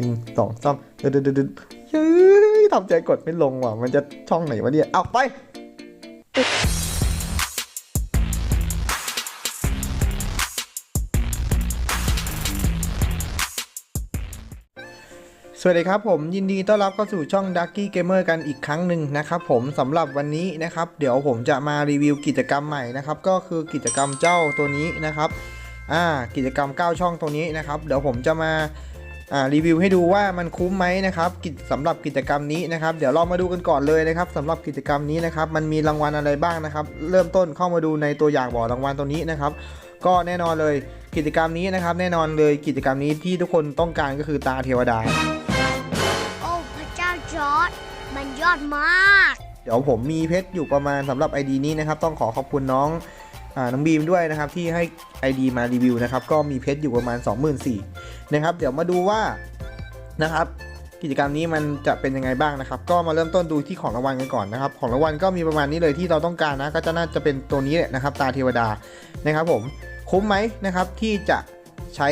หนึ่งสองสามเดือดเดือดเดือดเฮ้ยทำใจกดไม่ลงว่ะ มันจะช่องไหนวะเนี่ยเอาไปสวัสดีครับผมยินดีต้อนรับเข้าสู่ช่อง Ducky Gamer กันอีกครั้งหนึ่งนะครับผมสำหรับวันนี้นะครับ เดี๋ยวผมจะมารีวิวกิจกรรมใหม่นะครับ ก็คือกิจกรรมเจ้าตัวนี้นะครับ อ่า กิจกรรม 9 ช่องตัวนี้นะครับ เดี๋ยวผมจะมา รีวิวให้ดูว่ามันคุ้มไหมนะครับกิจสำหรับกิจกรรมนี้นะครับ เดี๋ยวเรามาดูกันก่อนเลยนะครับสำหรับกิจกรรมนี้นะครับ มันมีรางวัลอะไรบ้างนะครับ เริ่มต้นเข้ามาดูในตัวอย่างบอกรางวัลตัวนี้นะครับ ก็แน่นอนเลยกิจกรรมนี้นะครับ แน่นอนเลยกิจกรรมนี้ที่ทุกคนต้องการก็คือตาเทวดา โอ้พระเจ้าจอร์ดมันยอดมาก เดี๋ยวผมมีเพชรอยู่ประมาณสำหรับ ID นี้นะครับ ต้องขอขอบคุณน้องอา น้องบีมด้วยนะครับที่ให้ ID มารีวิวนะครับก็มีเพชรอยู่ประมาณ 24,000นะครับเดี๋ยวมาดูว่านะครับกิจกรรมนี้มันจะเป็นยังไงบ้างนะครับ ก็มาเริ่มต้นดูที่ของรางวัลกันก่อนนะครับ ของรางวัลก็มีประมาณนี้เลยที่เราต้องการนะ ก็จะน่าจะเป็นตัวนี้แหละนะครับ ตาเทวดานะครับ ผมคุ้มไหมนะครับที่จะใช้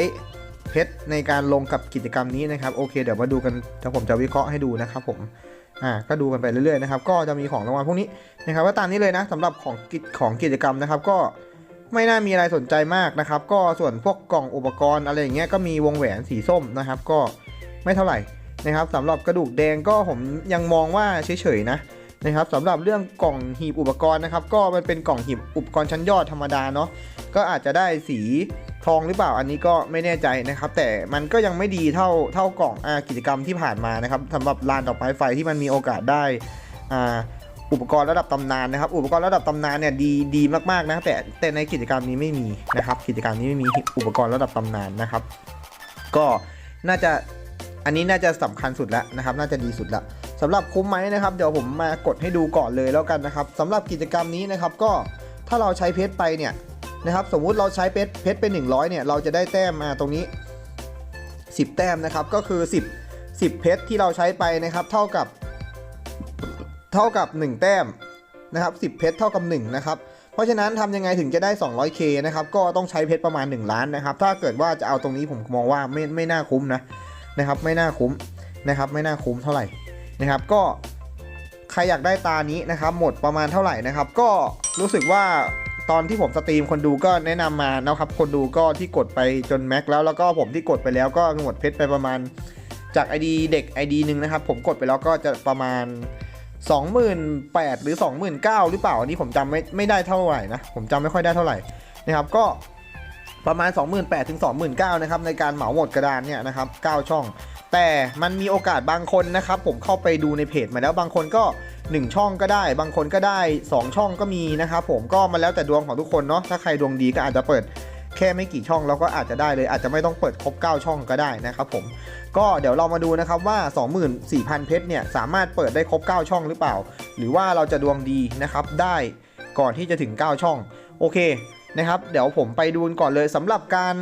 เพชรในการลงกับกิจกรรมนี้นะครับโอเค เดี๋ยวมาดูกันเดี๋ยวผมจะวิเคราะห์ให้ดูนะครับผม อ่าก็ดูกันไปเรื่อยๆนะครับก็จะมีของรางวัลพวกนี้นะครับก็ตามนี้เลยนะสำหรับของกิจของกิจกรรมนะครับก็ไม่น่ามีอะไรสนใจมากนะครับ ก็ส่วนพวกกล่องอุปกรณ์อะไรอย่างเงี้ยก็มีวงแหวนสีส้มนะครับ ก็ไม่เท่าไหร่นะครับสำหรับกระดูกแดงก็ผมยังมองว่าเฉยๆนะ นะครับสำหรับเรื่องกล่องหีบอุปกรณ์นะครับ ก็มันเป็นกล่องหีบอุปกรณ์ชั้นยอดธรรมดาเนาะก็อาจจะได้สีทองหรือเปล่าอันนี้ก็ไม่แน่ใจนะครับ แต่มันก็ยังไม่ดีเท่าเท่ากล่องอกิจกรรมที่ผ่านมานะครับสำหรับลานดอกไม้ไฟที่มันมีโอกาสได้อ่าอุปกรณ์ระดับตำนานนะครับ อุปกรณ์ระดับตำนานเนี่ยดีดีมากๆนะแต่แต่ในกิจกรรมนี้ไม่มีนะครับ กิจกรรมนี้ไม่มีอุปกรณ์ระดับตำนานนะครับ ก็น่าจะอันนี้น่าจะสำคัญสุดแล้วนะครับ น่าจะดีสุดและ สำหรับคุ้มไหมนะครับเดี๋ยวผมมากดให้ดูก่อนเลยแล้วกันนะครับสำหรับกิจกรรมนี้นะครับก็ถ้าเราใช้เพชรไปเนี่ยนะครับสมมุติเราใช้เพชรเพชรเป็น100เนี่ยเราจะได้แต้มมาตรงนี้ 10 แต้มนะครับก็คือ 10 10 เพชรที่เราใช้ไปนะครับเท่ากับเท่ากับ 1 แต้มนะครับ10 เพชรเท่ากับ1นะครับเพราะฉะนั้นทำยังไงถึงจะได้ 200k นะครับก็ต้องใช้เพชรประมาณ 1 ล้านนะครับถ้าเกิดว่าจะเอาตรงนี้ผมมองว่าไม่ไม่น่าคุ้มนะนะครับไม่น่าคุ้มนะครับไม่น่าคุ้มเท่าไหร่ นะครับ ก็ใครอยากได้ตานี้นะครับ หมดประมาณเท่าไหร่นะครับ ก็รู้สึกว่าตอนที่ผมสตรีมคนดูก็แนะนำมานะครับ คนดูก็ที่กดไปจนแม็กแล้วแล้วก็ผมที่กดไปแล้วก็หมดเพชรไปประมาณจาก ID เด็ก ID หนึ่งนะครับ ผมกดไปแล้วก็จะประมาณ 28,000หรือ 29,000 หรือเปล่า อันนี้ผมจำไม่ไม่ได้เท่าไหร่นะ ผมจำไม่ค่อยได้เท่าไหร่นะครับ ก็ประมาณ 28,000ถึง29,000นะครับในการเหมาหมดกระดานเนี่ยนะครับ 9 ช่อง แต่มันมีโอกาสบางคนนะครับผมเข้าไปดูในเพจมาแล้วบางคนก็ 1 ช่องก็ได้ บางคนก็ได้ 2 ช่องก็มีนะครับผมก็มาแล้วแต่ดวงของทุกคนเนาะถ้าใครดวงดีก็อาจจะเปิดแค่ไม่กี่ช่องเราก็อาจจะได้เลย อาจจะไม่ต้องเปิดครบ 9 ช่องก็ได้นะครับผมก็เดี๋ยวเรามาดูนะครับว่า 24,000 เพชรเนี่ยสามารถเปิดได้ครบ 9 ช่องหรือเปล่า หรือว่าเราจะดวงดีนะครับได้ก่อนที่จะถึง 9 ช่องโอเคนะครับเดี๋ยวผมไปดูก่อนเลยสำหรับการ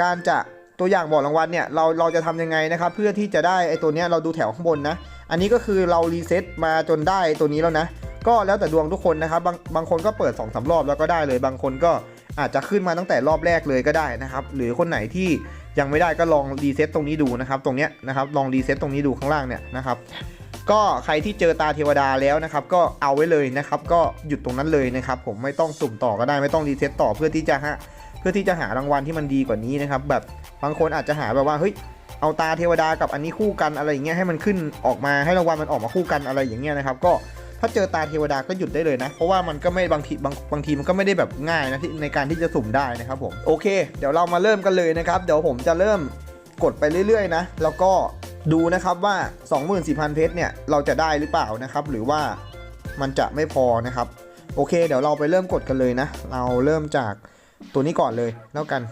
การจะ ตัวอย่างบอกรางวัลเนี่ยเราเราจะทำยังไงนะครับ เพื่อที่จะได้ไอ้ตัวเนี้ยเราดูแถวข้างบนนะ อันนี้ก็คือเรารีเซ็ตมาจนได้ตัวนี้แล้วนะ ก็แล้วแต่ดวงทุกคนนะครับ บางบางคนก็เปิด2อสารอบแล้วก็ได้เลย บางคนก็อาจจะขึ้นมาตั้งแต่รอบแรกเลยก็ได้นะครับ หรือคนไหนที่ยังไม่ได้ก็ลองรีเซ็ตตรงนี้ดูนะครับ ตรงเนี้ยนะครับลองรีเซ็ตตรงนี้ดูข้างล่างเนี่ยนะครับก็ใครที่เจอตาเทวดาแล้วนะครับ ก็เอาไว้เลยนะครับ ก็หยุดตรงนั้นเลยนะครับ ผมไม่ต้องสุ่มต่อก็ได้ไม่ต้องรีเซ็ตต่อเพื่อที่จะฮะ พื่อที่จะหารางวัลที่มันดีกว่านี้นะครับแบบบางคนอาจจะหาแบบว่าเฮ้ยเอาตาเทวดากับอันนี้คู่กันอะไรอย่างเงี้ยให้มันขึ้นออกมาให้รางวัลมันออกมาคู่กันอะไรอย่างเงี้ยนะครับก็ถ้าเจอตาเทวดาก็หยุดได้เลยนะ เพราะว่ามันก็ไม่บางทีบางบางทีมันก็ไม่ได้แบบง่ายนะที่ในการที่จะสุ่มได้นะครับผมโอเค เดี๋ยวเรามาเริ่มกันเลยนะครับ เดี๋ยวผมจะเริ่มกดไปเรื่อยๆนะ แล้วก็ดูนะครับว่า 24,000 เพชรเนี่ยเราจะได้หรือเปล่านะครับ หรือว่ามันจะไม่พอนะครับ โอเค เดี๋ยวเราไปเริ่มกดกันเลยนะ เราเริ่มจาก ตัวนี้ก่อนเลยแล้วกัน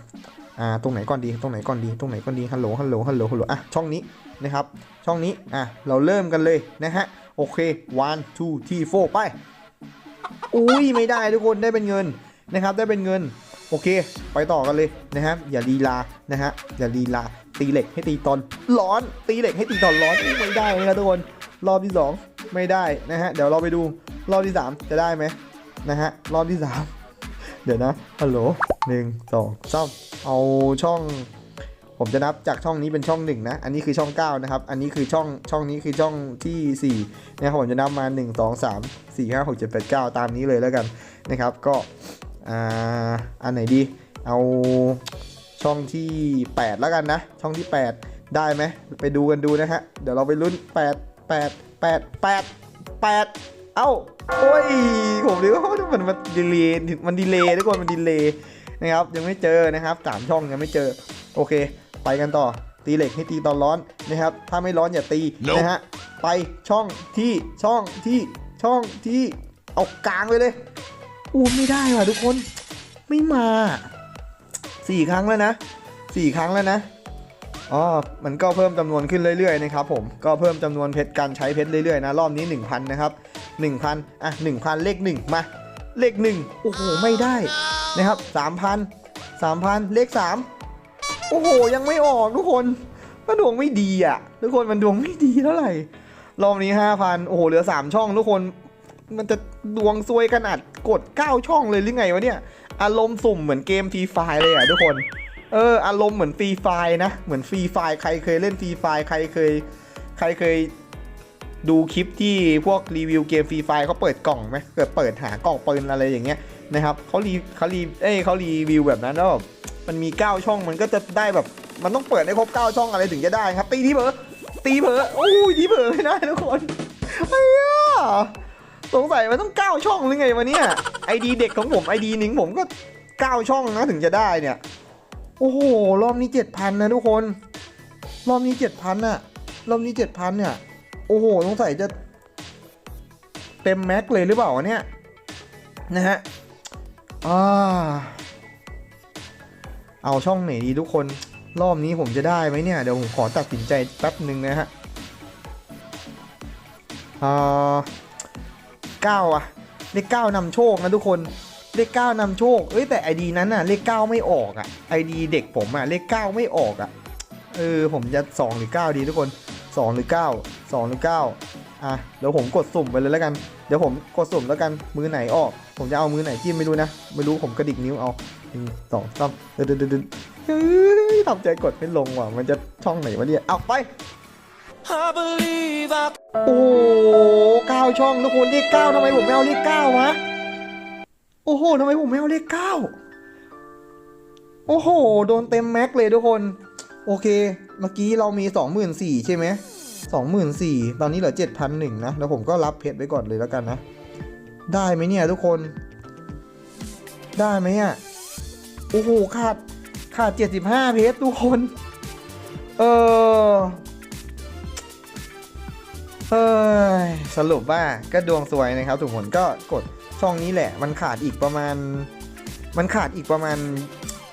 อ่าตรงไหนก่อนดีตรงไหนก่อนดีตรงไหนก่อนดีฮัลโหลฮัลโหลฮัลโหลฮัลโหลอะช่องนี้นะครับช่องนี้อะเราเริ่มกันเลยนะฮะโอเค one two three four ไปอุ้ยไม่ได้ทุกคนได้เป็นเงินนะครับได้เป็นเงินโอเค ไปต่อกันเลยนะครับอย่าลีลานะฮะอย่าลีลาตีเหล็กให้ตีตอนร้อน ตีเหล็กให้ตีตอนร้อนไม่ได้นะครับทุกคนรอบที่สองไม่ได้นะฮะเดี๋ยวเราไปดูรอบที่สามจะได้ไหมนะฮะรอบที่สาม เดี๋ยวนะฮัลโหลหนึ่งสองสามเอาช่อง ผมจะนับจากช่องนี้เป็นช่องหนึ่งนะ อันนี้คือช่องเก้านะครับ อันนี้คือช่องช่องนี้คือช่องที่สี่นะครับผมจะนับมาหนึ่งสองสามสี่ห้าหกเจ็ดแปดเก้าตามนี้เลยแล้วกันนะครับก็อ่าอันไหนดี เอาช่องที่ 8 แล้วกันนะ ช่องที่ 8 ได้ไหมไปดูกันดูนะฮะ เดี๋ยวเราไปลุ้น 8 8 8 8 8 เอ้า โอ้ย ผมนึกว่ามันมันดีเลย์มันดีเลย์ทุกคน มันดีเลย์นะครับ ยังไม่เจอนะครับสามช่องยังไม่เจอ โอเค ไปกันต่อ ตีเหล็กให้ตีตอนร้อนนะครับ ถ้าไม่ร้อนอย่าตี Nope นะฮะ ไปช่องที่ช่องที่ช่องที่เอากลางไปเลย อู้ไม่ได้ว่ะทุกคน ไม่มาสี่ครั้งแล้วนะสี่ครั้งแล้วนะอ๋อ มันก็เพิ่มจำนวนขึ้นเรื่อยๆนะครับผม ก็เพิ่มจำนวนเพชรการใช้เพชรเรื่อยๆนะ รอบนี้ 1,000 นะครับ 1,000 อะ 1,000 เลข 1 มา เลข 1 โอ้โห ไม่ได้นะครับ 3,000 3,000 เลข 3 โอ้โห ยังไม่ออกทุกคนมันดวงไม่ดีอะ ทุกคนมันดวงไม่ดีเท่าไหร่ รอบนี้ 5,000 โอ้โห เหลือ 3 ช่องทุกคนมันจะดวงซวยขนาดกด 9 ช่องเลยหรือไงวะเนี่ย อารมณ์สุ่มเหมือนเกมฟรีไฟเลยอะทุกคน เออ อารมณ์เหมือนฟรีไฟนะ เหมือนฟรีไฟใครเคยเล่นฟรีไฟใครเคย ใครเคย ดูคลิปที่พวกรีวิวเกมฟรีไฟเขาเปิดกล่องไหมเกิดเปิดหากล่องปืนอะไรอย่างเงี้ยนะครับเขารีเขารีเอ้เขารีวิวแบบนั้นแล้วแบบมันมี 9 ช่องมันก็จะได้แบบ มันต้องเปิดให้ครบ 9 ช่องอะไรถึงจะได้ครับ ตีที่เผลอตีเผลอโอ้ยที่เผลอไม่ได้ทุกคนไอ้เหี้ยสงสัยมันต้อง 9 ช่องหรือไงวะเนี่ยไอดีเด็กของผมไอดีหนิงผมก็ 9 ช่องนะถึงจะได้เนี่ย โอ้โหรอบนี้เจ็ดพันะทุกคน รอบนี้เจ็ดพันอะรอบนี้เจ็ดพันเนี่ย อ้โหสงสัยจะเต็มแม็กเลยหรือเปล่าเนี่ย นะฮะอ่าเอาช่องไหนดีทุกคน รอบนี้ผมจะได้ไหมเนี่ย เดี๋ยวผมขอตัดสินใจแป๊บหนึ่งนะฮะอ่าเก้าอะเลขเก้านำโชคนะทุกคนเลขเก้านำโชค เอ้ยแต่ไอดีนั้นน่ะเลขเก้าไม่ออกอะไอดีเด็กผมอะเลขเก้าไม่ออกอะเออผมจะสองหรือเก้าดีทุกคน สองหรือเก้าสองหรือเก้าอะเดี๋ยวผมกดสุ่มไปเลยแล้วกัน เดี๋ยวผมกดสุ่มแล้วกันมือไหนออก ผมจะเอามือไหนจิ้มไม่รู้นะ ไม่รู้ผมกระดิกนิ้วเอาหนึ่งสองสามเดินเดินเดินเดินเฮ้ยทำใจกดไม่ลงว่ะ มันจะช่องไหนวะเนี่ยเอาไป I believe I โอ้เก้าช่องทุกคนเลขเก้าทำไมผมไม่เอาเลขเก้าวะโอ้โหทำไมผมไม่เอาเลขเก้าโอ้โห โดนเต็มแม็กเลยทุกคน โอเค เมื่อกี้เรามีสองหมื่นสี่ใช่ไหมสองหมื่นสี่ตอนนี้เหลือเจ็ดพันหนึ่งนะแล้วผมก็รับเพชรไว้ก่อนเลยแล้วกันนะ ได้ไหมเนี่ยทุกคน ได้ไหมอะโอ้โหขาดขาดเจ็ดสิบห้าเพชรทุกคน เออเฮ้ยสรุปว่าก็ดวงสวยนะครับทุกคนก็กดช่องนี้แหละ มันขาดอีกประมาณ มันขาดอีกประมาณ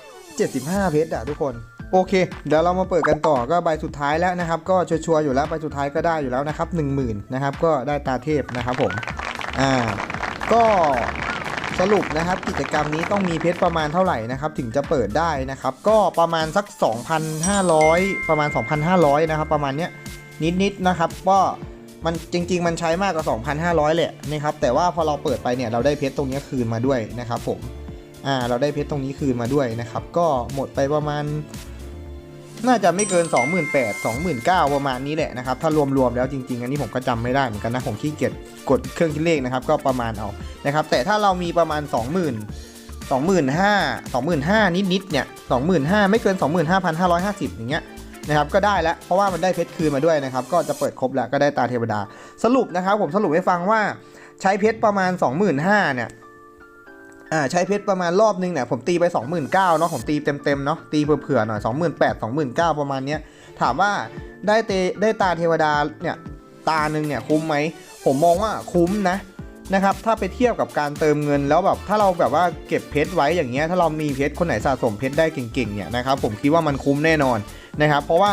75 เพชรอะทุกคน โอเค เดี๋ยวเรามาเปิดกันต่อก็ใบสุดท้ายแล้วนะครับ ก็ชัวร์อยู่แล้วใบสุดท้ายก็ได้อยู่แล้วนะครับ 10,000นะครับ ก็ได้ตาเทพนะครับผม อ่า ก็สรุปนะครับกิจกรรมนี้ต้องมีเพชรประมาณเท่าไหร่นะครับถึงจะเปิดได้นะครับ ก็ประมาณสัก 2,500 ประมาณ 2,500 นะครับ ประมาณเนี้ยนิดๆนะครับก็มันจริง ๆ มันใช้มากกว่า 2,500แหละนะครับแต่ว่าพอเราเปิดไปเนี่ยเราได้เพชรตรงนี้คืนมาด้วยนะครับผมอ่าเราได้เพชรตรงนี้คืนมาด้วยนะครับ ก็หมดไปประมาณ น่าจะไม่เกิน 28,000 29,000 ประมาณนี้แหละนะครับ ถ้ารวมๆแล้วจริงๆ อันนี้ผมก็จำไม่ได้เหมือนกันนะ ผมขี้เกียจกดเครื่องคิดเลขนะครับ ก็ประมาณเอานะครับ แต่ถ้าเรามีประมาณ 20,000 25,000 25,000 นิดๆ เนี่ย 25,000 ไม่เกิน 25,550 อย่างเงี้ยนะครับ ก็ได้แล้ว เพราะว่ามันได้เพชรคืนมาด้วยนะครับ ก็จะเปิดครบแล้ว ก็ได้ตาเทวดา สรุปนะครับ ผมสรุปให้ฟังว่าใช้เพชรประมาณ 25,000 เนี่ย อ่าใช้เพชรประมาณรอบนึงเนี่ยผมตีไป 29,000เนาะผมตีเต็มๆเนาะตีเผื่อๆหน่อย 28,000 29,000 ประมาณเนี้ยถามว่าได้เตได้ตาเทวดาเนี่ยตาหนึ่งเนี่ยคุ้มไหมผมมองว่าคุ้มนะนะครับถ้าไปเทียบกับการเติมเงินแล้วแบบถ้าเราแบบว่าเก็บเพชรไว้อย่างเงี้ยถ้าเรามีเพชรคนไหนสะสมเพชรได้เก่งๆเนี่ยนะครับผมคิดว่ามันคุ้มแน่นอนนะครับเพราะว่า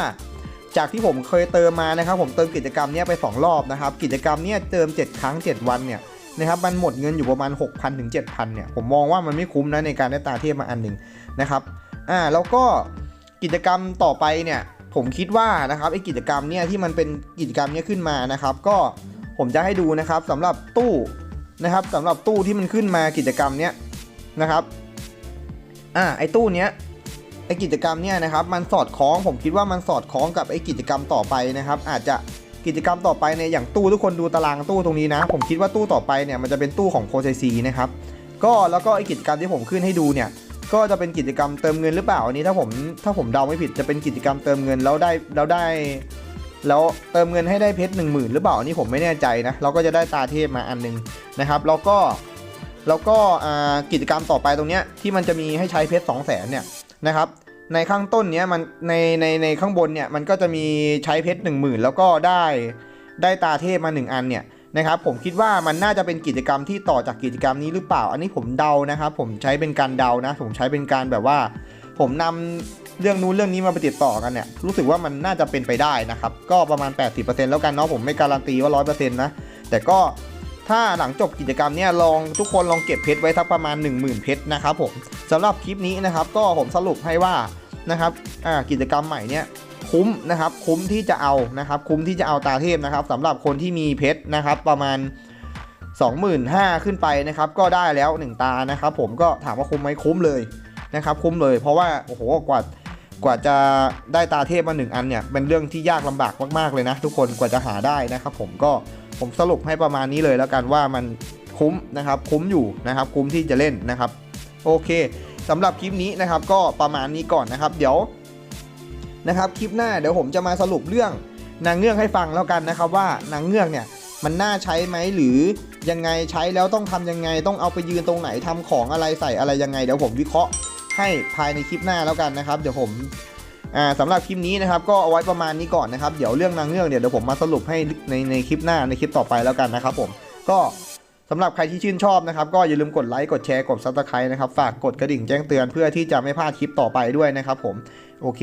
จากที่ผมเคยเติมมานะครับผมเติมกิจกรรมเนี้ยไปสองรอบนะครับกิจกรรมเนี้ยเติม 7 ครั้ง 7 วันเนี่ย นะครับมันหมดเงินอยู่ประมาณ 6,000ถึง7,000เนี่ยผมมองว่ามันไม่คุ้มนะในการได้ตาเทพมาอันหนึ่งนะครับอ่าแล้วก็กิจกรรมต่อไปเนี่ยผมคิดว่านะครับไอ้กิจกรรมเนี่ยที่มันเป็นกิจกรรมเนี้ยขึ้นมานะครับ ก็ผมจะให้ดูนะครับสำหรับตู้นะครับสำหรับตู้ที่มันขึ้นมากิจกรรมเนี้ยนะครับอ่าไอ้ตู้เนี้ยไอกิจกรรมเนี่ยนะครับมันสอดคล้องผมคิดว่ามันสอดคล้องกับไอกิจกรรมต่อไปนะครับ อาจจะ กิจกรรมต่อไปเนี่ยอย่างตู้ทุกคนดูตารางตู้ตรงนี้นะ ผมคิดว่าตู้ต่อไปเนี่ยมันจะเป็นตู้ของโคไซซีนะครับก็แล้วก็ไอกิจกรรมที่ผมขึ้นให้ดูเนี่ยก็จะเป็นกิจกรรมเติมเงินหรือเปล่าอันนี้ถ้าผมถ้าผมเดาไม่ผิดจะเป็นกิจกรรมเติมเงินแล้วได้แล้วได้ แล้วเติมเงินให้ได้เพชรหนึ่งหมื่นหรือเปล่าอันนี้ผมไม่แน่ใจนะเราก็จะได้ตาเทพมาอันหนึงนะครับ แล้วก็แล้วก็อ่ากิจกรรมต่อไปตรงเนี้ยที่มันจะมีให้ใช้เพชรสองแสนเนี่ยนะครับ ในข้างต้นเนี้ยมันในในในข้างบนเนี่ยมันก็จะมีใช้เพชรหนึ่งหมื่นแล้วก็ได้ได้ตาเทพมาหนึ่งอันเนี่ยนะครับผมคิดว่ามันน่าจะเป็นกิจกรรมที่ต่อจากกิจกรรมนี้หรือเปล่า อันนี้ผมเดานะครับผมใช้เป็นการเดานะ ผมใช้เป็นการแบบว่า ผมนำเรื่องนู้นเรื่องนี้มาไปติดต่อกันเนี่ยรู้สึกว่ามันน่าจะเป็นไปได้นะครับก็ประมาณ 80%แล้วกันเนาะผมไม่การันตีว่า 100%นะแต่ก็ ถ้าหลังจบกิจกรรมเนี่ยลองทุกคนลองเก็บเพชรไว้สักประมาณ 10,000 เพชรนะครับผมสำหรับคลิปนี้นะครับก็ผมสรุปให้ว่านะครับกิจกรรมใหม่เนี่ยคุ้มนะครับคุ้มที่จะเอานะครับคุ้มที่จะเอาตาเทพนะครับสำหรับคนที่มีเพชรนะครับประมาณ 25,000 ขึ้นไปนะครับก็ได้แล้ว 1 ตานะครับผมก็ถามว่าคุ้มไหมคุ้มเลยนะครับคุ้มเลยเพราะว่าโอ้โหกว่ากว่าจะได้ตาเทพมาหนึ่งอันเนี่ยเป็นเรื่องที่ยากลำบากมากๆเลยนะทุกคนกว่าจะหาได้นะครับผมก็ ผมสรุปให้ประมาณนี้เลยแล้วกันว่ามันคุ้มนะครับคุ้มอยู่นะครับคุ้มที่จะเล่นนะครับ โอเคสำหรับคลิปนี้นะครับก็ประมาณนี้ก่อนนะครับ เดี๋ยวนะครับคลิปหน้าเดี๋ยวผมจะมาสรุปเรื่องนางเงือกให้ฟังแล้วกันนะครับ ว่านางเงือกเนี่ยมันน่าใช้ไหมหรือยังไงใช้แล้วต้องทำยังไงต้องเอาไปยืนตรงไหนทำของอะไรใส่อะไรยังไง เดี๋ยวผมวิเคราะห์ให้ภายในคลิปหน้าแล้วกันนะครับ เดี๋ยวผม อ่าสำหรับคลิปนี้นะครับก็เอาไว้ประมาณนี้ก่อนนะครับ เดี๋ยวเรื่องนางเงือกเนี่ยเดี๋ยวผมมาสรุปให้ในในคลิปหน้าในคลิปต่อไปแล้วกันนะครับผมก็สำหรับใครที่ชื่นชอบนะครับ ก็อย่าลืมกดไลค์กดแชร์กดซับสไครต์นะครับ ฝากกดกระดิ่งแจ้งเตือนเพื่อที่จะไม่พลาดคลิปต่อไปด้วยนะครับผมโอเค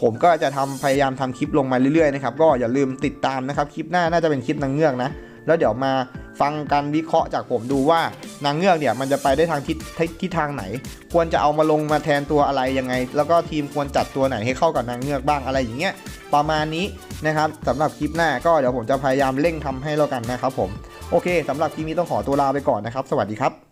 ผมก็จะทำพยายามทำคลิปลงมาเรื่อยๆนะครับก็อย่าลืมติดตามนะครับคลิปหน้าน่าจะเป็นคลิปนางเงือกนะ แล้วเดี๋ยวมาฟังการวิเคราะห์จากผมดูว่านางเงือกเนี่ยมันจะไปได้ทางทิศทิศทางไหน ควรจะเอามาลงมาแทนตัวอะไรยังไง แล้วก็ทีมควรจัดตัวไหนให้เข้ากับนางเงือกบ้างอะไรอย่างเงี้ยประมาณนี้นะครับสำหรับคลิปหน้าก็เดี๋ยวผมจะพยายามเร่งทำให้แล้วกันนะครับผมโอเคสำหรับคลิปนี้ต้องขอตัวลาไปก่อนนะครับ สวัสดีครับ